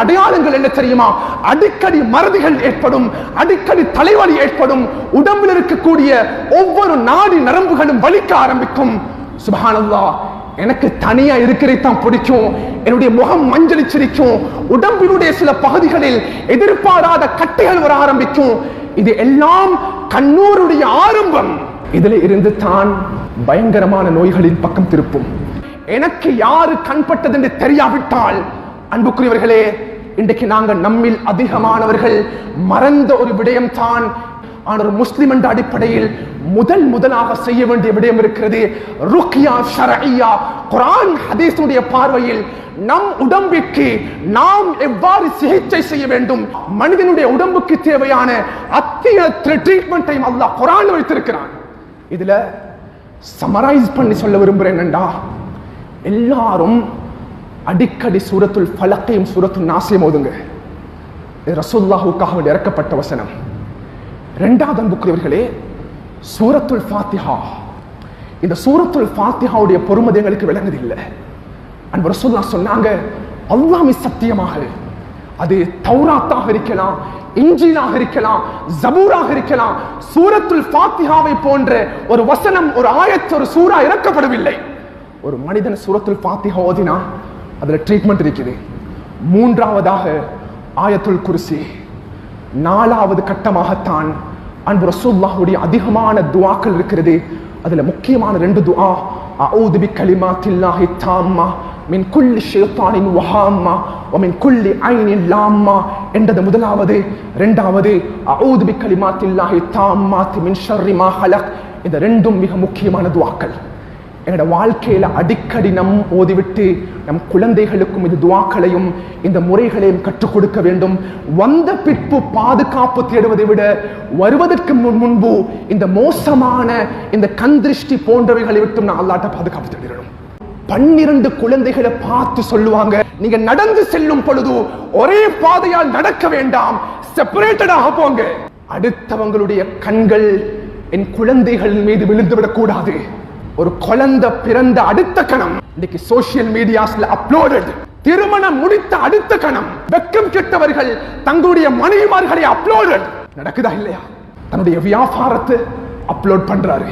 அடையாளங்கள் என்ன தெரியுமா? அடிக்கடி மறதிகள் ஏற்படும் அடிக்கடி தலைவலி ஏற்படும் உடம்பில் இருக்கக்கூடிய ஒவ்வொரு நாடி நரம்புகளும் வலிக்க ஆரம்பிக்கும். சுபானல்லா எனக்கு தனியா இருக்கிறது தான் பிடிக்கும். என்னுடைய முகம் மஞ்சளிச்சிருக்கும். உடம்பினுடைய சில பகுதிகளில் எதிர்பாராத கட்டைகள் வர ஆரம்பிக்கும். இது எல்லாம் கண்ணூருடைய ஆரம்பம். இதுல இருந்து தான் பயங்கரமான நோய்களின் பக்கம் திருப்பும். எனக்கு யாரு கண்பட்டது என்று தெரியாவிட்டால் அன்புக்குரியவர்களே இன்றைக்கு நாங்கள் நம்மில் அதிகமானவர்கள் மறந்த ஒரு விடயம் தான். ஆனால் ஒரு முஸ்லிம் என்ற அடிப்படையில் முதல் முதலாக செய்ய வேண்டிய விடயம் இருக்கிறது ருக்கியா ஷரையா குரான் ஹதீஸுடைய பார்வையில் நம் உடம்பிற்கு நாம் எவ்வாறு சிகிச்சை செய்ய வேண்டும்? மனிதனுடைய உடம்புக்கு தேவையான அத்தியத்திர ட்ரீட்மெண்ட்டையும் அல்லாஹ் குரான் வைத்திருக்கிறான். இதுல சமரைஸ் பண்ணி சொல்ல விரும்புகிறேன் என்னண்டா எல்லாரும் அடிக்கடி சூரத்துல் ஃபலக்கையும் சூரத்துல் நாசையும் ஓதுங்க. ரசூல்லாஹுக்காக இறக்கப்பட்ட வசனம். ரெண்டாவது அன்புக்குரியவர்களே சூரத்துல் ஃபாத்திஹா. இந்த சூரத்துல் ஃபாத்திஹாவுடைய பொறுமதி எங்களுக்கு விளங்குதில்லை. அன்பு ரசூல்லா சொன்னாங்க அல்லாமி சத்தியமாக அது தௌராத்தாக இருக்கலாம் இஞ்சிலாக இருக்கலாம் ஜபூராக இருக்கலாம் சூரத்துல் ஃபாத்திஹாவை போன்ற ஒரு வசனம் ஒரு ஆயத்து ஒரு சூரா இறக்கப்படவில்லை. ஒரு மனிதன் சூரத்துல் ஃபாத்திஹா ஓதினா அதில் ட்ரீட்மெண்ட் இருக்குது. மூன்றாவதாக ஆயத்துல் குருசி. நாலாவது கட்டமாகத்தான் அன்பு ரசூல்லாவுடைய அதிகமான துவாக்கள் இருக்கிறது அதில் முக்கியமான ரெண்டு துவா அஊது பி கலிமாத்தில்லாஹி தாம்மா மின் குல்லி ஷேத்தானின் வஹாம்மா வமின் குல்லி ஐனின் லாம்மா என்றது முதலாவது. இரண்டாவது அஊது பி கலிமாத்தில்லாஹி தாம்மாத்தி மின் ஷர்ரி மா ஹலக் இந்த ரெண்டும் மிக முக்கியமான துவாக்கள். என்னோட வாழ்க்கையில அடிக்கடி நம் ஓதிவிட்டு நம் குழந்தைகளுக்கும் இது துவாக்களையும் இந்த முறைகளையும் கற்றுக் கொடுக்க வேண்டும். வந்த பிற்பு பாதுகாப்பு தேடுவதை விட வருவதற்கு முன் முன்பு இந்த மோசமான இந்த கந்திருஷ்டி போன்றவைகளை விட்டும் நான் அல்லாட்ட பாதுகாப்பு தேடிடணும் பன்னிரண்டு குழந்தைகளை பார்த்து சொல்லுவாங்க நீங்க நடந்து செல்லும் பொழுது ஒரே பாதையால் நடக்க வேண்டாம் செப்பரேட்டடாக போங்க. அடுத்தவங்களுடைய கண்கள் என் குழந்தைகள் மீது விழுந்து விடக்கூடாது ஒரு குழந்தை பிறந்த அடுத்த கணம். இன்னைக்கு சோசியல் மீடியாஸ்ல அப்லோடட் திருமணம் முடித்த அடுத்த கணம். வெக்கம் கெட்டவர்கள் தங்களுடைய மனைவிமார்களை அப்லோடட் நடக்குதா இல்லையா? தன்னுடைய வியாபாரத்தை அப்லோட் பண்றாரு.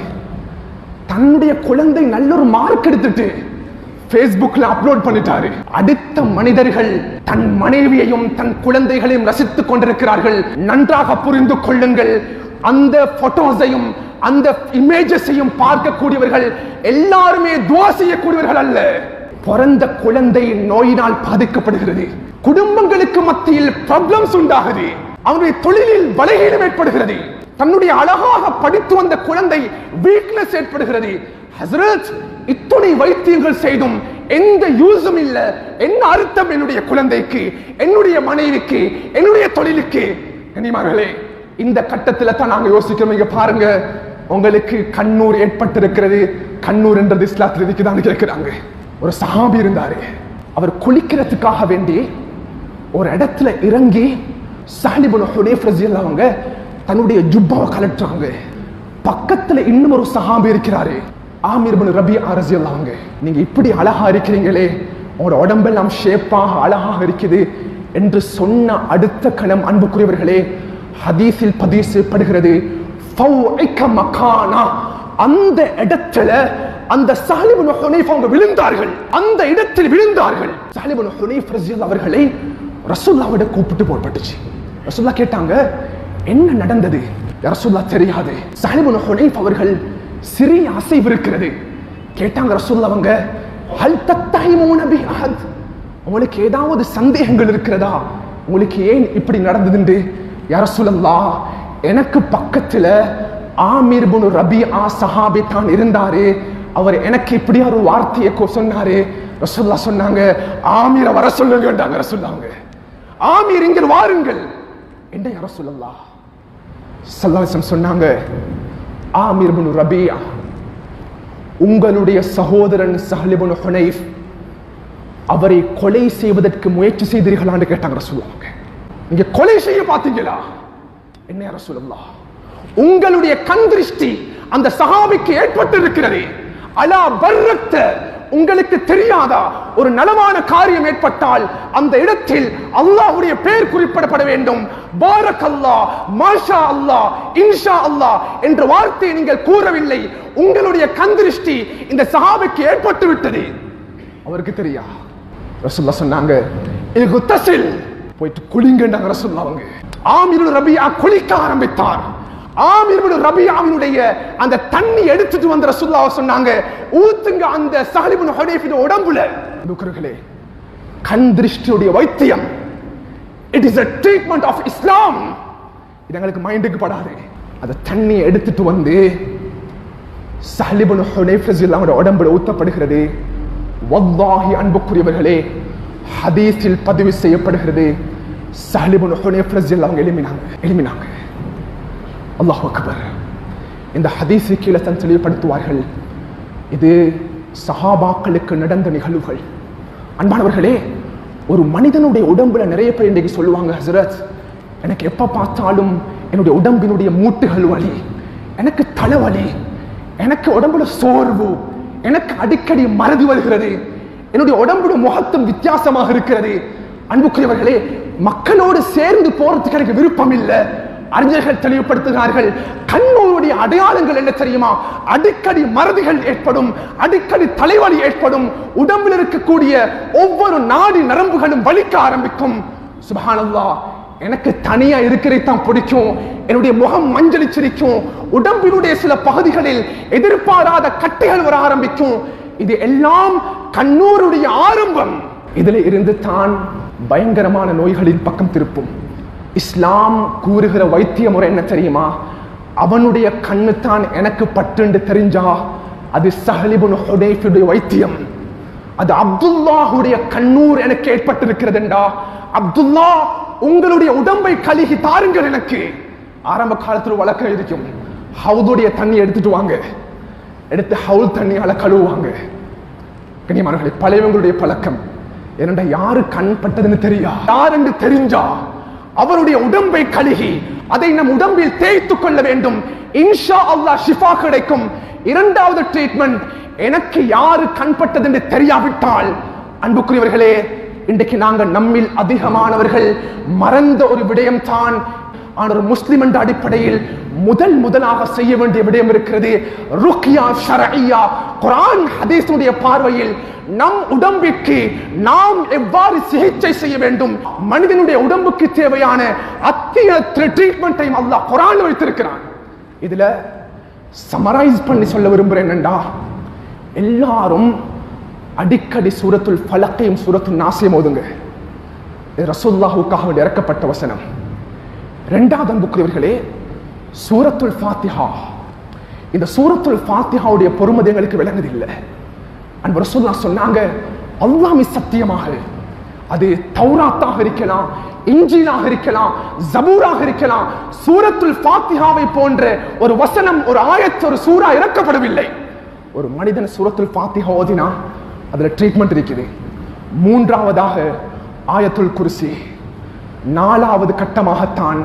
தன்னுடைய குழந்தை நல்ல ஒரு மார்க் எடுத்துட்டு ஃபேஸ்புக்ல அப்லோட் பண்ணிட்டாரு. அடுத்த மனிதர்கள் தன் மனைவியையும் தன் குழந்தைகளையும் ரசித்துக் கொண்டிருக்கிறார்கள். நன்றாக புரிந்து கொள்ளுங்கள். அந்த போட்டோஸையும் அந்த இமேஜஸையும் பார்க்கக்கூடியவர்கள் எல்லாருமே துவா செய்யக்கூடியவர்கள் அல்ல. பிறந்த குழந்தை நோயினால் பாதிக்கப்படுகிறது. குடும்பங்களுக்கு மத்தியில் ப்ராப்ளம்ஸ் உண்டாகுது. அவனுடைய தொழிலில் பலகீனம் ஏற்படுகிறது. தன்னுடைய அழகாக படித்து வந்த குழந்தை வீக்னஸ் ஏற்படுகிறது. ஹசரத் இத்துணை வைத்தியங்கள் செய்தும் எந்த யூஸும் இல்ல. என்ன அர்த்தம் என்னுடைய குழந்தைக்கு என்னுடைய மனைவிக்கு என்னுடைய தொழிலுக்கு? கனிமார்களே இந்த கட்டத்தில் தான் நாங்க யோசிக்கிறோம். இங்கே பாருங்க உங்களுக்கு கண்ணூர் ஏற்பட்டிருக்கிறது. கண்ணூர் என்றது இஸ்லாத்தில் இருக்குதான்னு கேட்கிறாங்க. ஒரு சஹாபி இருந்தாரு. அவர் குளிக்கிறதுக்காக வேண்டி ஒரு இடத்துல இறங்கி சாலிபுல் ஹுனேஃப் ரஸியல்லாஹு அவங்க தன்னுடைய ஜுப்பாவை கலட்டுறாங்க பக்கத்துல இன்னும் ஒரு சஹாபி இருக்கிறாரு. ஆமீர் பின் ரபியா அரசியல் அவங்க நீங்க இப்படி அழகா இருக்கிறீங்களே உங்களோட உடம்பெல்லாம் ஷேப்பாக அழகாக இருக்குது என்று சொன்ன அடுத்த கணம் அன்புக்குரியவர்களே ஹதீஸில் பதிசுப்படுகிறது அந்த இடத்துல அந்த சாலிபுன் ஹுனைஃப் அவங்க விழுந்தார்கள். அந்த இடத்தில் விழுந்தார்கள். சாலிபுன் ஹுனைஃப் ரசியல் அவர்களை ரசுல்லாவிட கூப்பிட்டு போடப்பட்டுச்சு ரசுல்லா கேட்டாங்க என்ன நடந்தது? ரசுல்லா தெரியாது. சாலிபுன் ஹுனைஃப் அவர்கள் சிறிய அசைவு இருக்கிறது கேட்டாங்க ரசுல்லா அவங்க ஹல் தத்தாய் பி அஹத்? உங்களுக்கு ஏதாவது சந்தேகங்கள் இருக்கிறதா? உங்களுக்கு ஏன் இப்படி நடந்ததுண்டு? யார எனக்கு பக்கத்துல ஆமீர் புனு ரபி ஆ சஹாபி தான் இருந்தாரு. அவர் எனக்கு இப்படி ஒரு வார்த்தையை சொன்னாரு. ரசுல்லா சொன்னாங்க ஆமீரை வர சொல்லுங்கன்றாங்க ரசுல்லாங்க ஆமீர் இங்கே வாருங்கள். என்ன யார சொல்லலாம் சல்லாசம் சொன்னாங்க ஆமீர் புனு ரபியா உங்களுடைய சகோதரன் சஹலிபுன் ஹுனைஃப் அவரை கொலை செய்வதற்கு முயற்சி செய்தீர்களான்னு கேட்டாங்க ரசுல்லாங்க நீங்க கொலை செய்ய பாத்தீங்களா என்ன ரசூலுல்லாஹ்? உங்களுடைய கண் திருஷ்டி அந்த சஹாபிக்கு ஏற்பட்டு இருக்கிறது அலா பர்ரத்த உங்களுக்கு தெரியாதா? ஒரு நலமான காரியம் ஏற்பட்டால் அந்த இடத்தில் அல்லாஹ்வுடைய பெயர் குறிப்பிடப்பட வேண்டும். பாரக் அல்லாஹ் மாஷா அல்லாஹ் இன்ஷா அல்லாஹ் என்ற வார்த்தையை நீங்கள் கூறவில்லை. உங்களுடைய கந்திருஷ்டி இந்த சஹாபிக்கு ஏற்பட்டு விட்டது அவருக்கு தெரியா? ரசுல்லா சொன்னாங்க இது குத்தசில் போயிட்டு குளிங்கண்டாங்க ரசுல்லா அவங்க. ஆமிருடு ரபியா குளிக்க ஆரம்பித்தார். ஆமிருடு ரபியாவினுடைய அந்த தண்ணி எடுத்துட்டு வந்த ரசுல்லா சொன்னாங்க ஊத்துங்க அந்த சஹலிபுன் ஹுடைஃபின் உடம்புல. லுக்கர்களே கண் திருஷ்டியுடைய வைத்தியம். It is a treatment of Islam இது எங்களுக்கு மைண்டுக்கு படாது. அந்த தண்ணியை எடுத்துட்டு வந்து சஹலிபுன் ஹுனைஃப் ரஸியல்லாஹு உடம்புல ஊத்தப்படுகிறது. வல்லாஹி அன்புக்குரியவர்களே ஹதீஸில் பதிவு செய்யப்படுகிறது. சஹலிபுன் ஹுனைஃப் ரஸியல்லாஹு அவங்க எளிமினாங்க எளிமினாங்க அல்லாஹ் அக்பர் இந்த ஹதீஸை கீழே தன் தெளிவுபடுத்துவார்கள் இது சஹாபாக்களுக்கு நடந்த நிகழ்வுகள் அன்பானவர்களே ஒரு மனிதனுடைய உடம்புல நிறைய பேர் இன்றைக்கு சொல்லுவாங்க ஹசரத் எனக்கு எப்போ பார்த்தாலும் என்னுடைய உடம்பினுடைய மூட்டுகள் வலி எனக்கு தலைவலி எனக்கு உடம்புல சோர்வு எனக்கு அடிக்கடி மறதி வருகிறது என்னுடைய உடம்புடைய முகத்தும் வித்தியாசமாக இருக்கிறது அன்புக்குரியவர்களே மக்களோடு சேர்ந்து போறதுக்கு எனக்கு விருப்பம் இல்லை அறிஞர்கள் தெளிவுபடுத்துகிறார்கள். கண்ணோருடைய அடையாளங்கள் என்ன தெரியுமா? அடிக்கடி மறதிகள் ஏற்படும் அடிக்கடி தலைவலி ஏற்படும். உடம்பில் இருக்கக்கூடிய ஒவ்வொரு நாடி நரம்புகளும் வலிக்க ஆரம்பிக்கும். சுபானல்லா எனக்கு தனியா இருக்கிறதை தான் பிடிக்கும். என்னுடைய முகம் மஞ்சளிச்சிருக்கும். உடம்பினுடைய சில பகுதிகளில் எதிர்பாராத கட்டைகள் வர ஆரம்பிக்கும். இது எல்லாம் கண்ணூருடைய ஆரம்பம். இதில் இருந்து தான் பயங்கரமான நோய்களின் பக்கம் திருப்பும். இஸ்லாம் கூறுகிற வைத்திய முறை என்ன தெரியுமா? அவனுடைய கண்ணு தான் எனக்கு பட்டுண்டு தெரிஞ்சா அது சஹலிபுன் ஹுடைஃபுடைய வைத்தியம். அது அப்துல்லாஹுடைய கண்ணூர் எனக்கு ஏற்பட்டிருக்கிறதுண்டா. அப்துல்லா உங்களுடைய உடம்பை கழுகி தாருங்கள் எனக்கு. ஆரம்ப காலத்தில் வழக்கம் இருக்கும் ஹவுதுடைய தண்ணி எடுத்துட்டு வாங்க. எடுத்து ஹவுல் தண்ணியால் கழுவுவாங்க. கண்ணியமானவர்களே பழையவங்களுடைய பழக்கம். என்னடா யாரு கண் பட்டதுன்னு தெரியா? யார் என்று தெரிஞ்சா அவருடைய உடம்பை கழுகி அதை நம் உடம்பில் தேய்த்து கொள்ள வேண்டும். இன்ஷா அல்லாஹ் ஷிஃபா கிடைக்கும். இரண்டாவது ட்ரீட்மெண்ட் எனக்கு யாரு கண்பட்டது என்று தெரியாவிட்டால் அன்புக்குரியவர்களே இன்றைக்கு நாங்கள் நம்மில் அதிகமானவர்கள் மறந்த ஒரு விடயம் தான் ஆனால் ஒரு முஸ்லிம் என்ற அடிப்படையில் முதல் முதலாக செய்ய வேண்டிய விடயம் இருக்கிறது ருக்கியா ஷரஐயா குரான் ஹதீஸுடைய பார்வையில் நம் உடம்பிற்கு நாம் எவ்வாறு சிகிச்சை செய்ய வேண்டும்? மனிதனுடைய உடம்புக்கு தேவையான அத்தியத்திர ட்ரீட்மெண்ட்டையும் அல்லாஹ் குரான் வைத்திருக்கிறான். இதுல சமரைஸ் பண்ணி சொல்ல விரும்புகிறேன் என்னண்டா எல்லாரும் அடிக்கடி சூரத்துல் பழக்கையும் சூரத்துல் நாசியம் ஓதுங்க. ரசூல்லாஹுக்காக இறக்கப்பட்ட வசனம். ரெண்டாவது அன்புக்குரியவர்களே சூரத்துல் ஃபாத்திஹா. இந்த சூரத்துல் ஃபாத்திஹாவுடைய பொறுமதி எங்களுக்கு விளங்குதில்லை. அன்பு ரசூல்லா சொன்னாங்க அல்லாமி சத்தியமாக அது தௌராத்தாக இருக்கலாம் இஞ்சிலாக இருக்கலாம் ஜபூராக இருக்கலாம் சூரத்துல் ஃபாத்திஹாவை போன்ற ஒரு வசனம் ஒரு ஆயத்து ஒரு சூரா இறக்கப்படவில்லை. ஒரு மனிதன் சூரத்துல் ஃபாத்திஹா ஓதினா அதுல ட்ரீட்மெண்ட் இருக்குது. மூன்றாவதாக ஆயத்துல் குருசி நாலாவது கட்டமாகத்தான்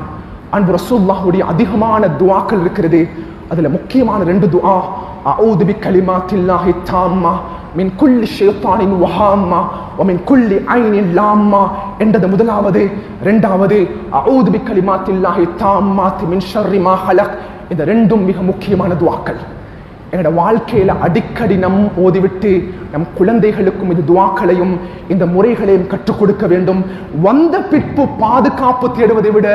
அன்பு ரசூல்லாஹுடைய அதிகமான துவாக்கள் இருக்கிறது. அதில் முக்கியமான ரெண்டு துஆ அவுதுபி களிமா கலிமாத்தில்லாஹி தாம்மா மின் குள்ளி ஷேத்தானின் வஹாம்மா ஒமின் குள்ளி ஐனின் லாம்மா என்றது முதலாவது. ரெண்டாவது அவுதுபி களிமா கலிமாத்தில்லாஹி தாம்மா மின் ஷர்ரிமா ஹலக் இந்த ரெண்டும் மிக முக்கியமான துவாக்கள். எங்களோட வாழ்க்கையில அடிக்கடி நம் ஓதிவிட்டு நம் குழந்தைகளுக்கும் இது துவாக்களையும் இந்த முறைகளையும் கற்றுக் கொடுக்க வேண்டும். வந்த பிற்பு பாதுகாப்பு தேடுவதை விட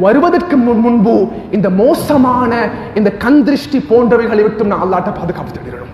வருவதற்கு முன் முன்பு இந்த மோசமான இந்த கந்திருஷ்டி போன்றவைகளை விட்டும் நான் அல்லாட்ட பாதுகாப்பு தேடிடணும்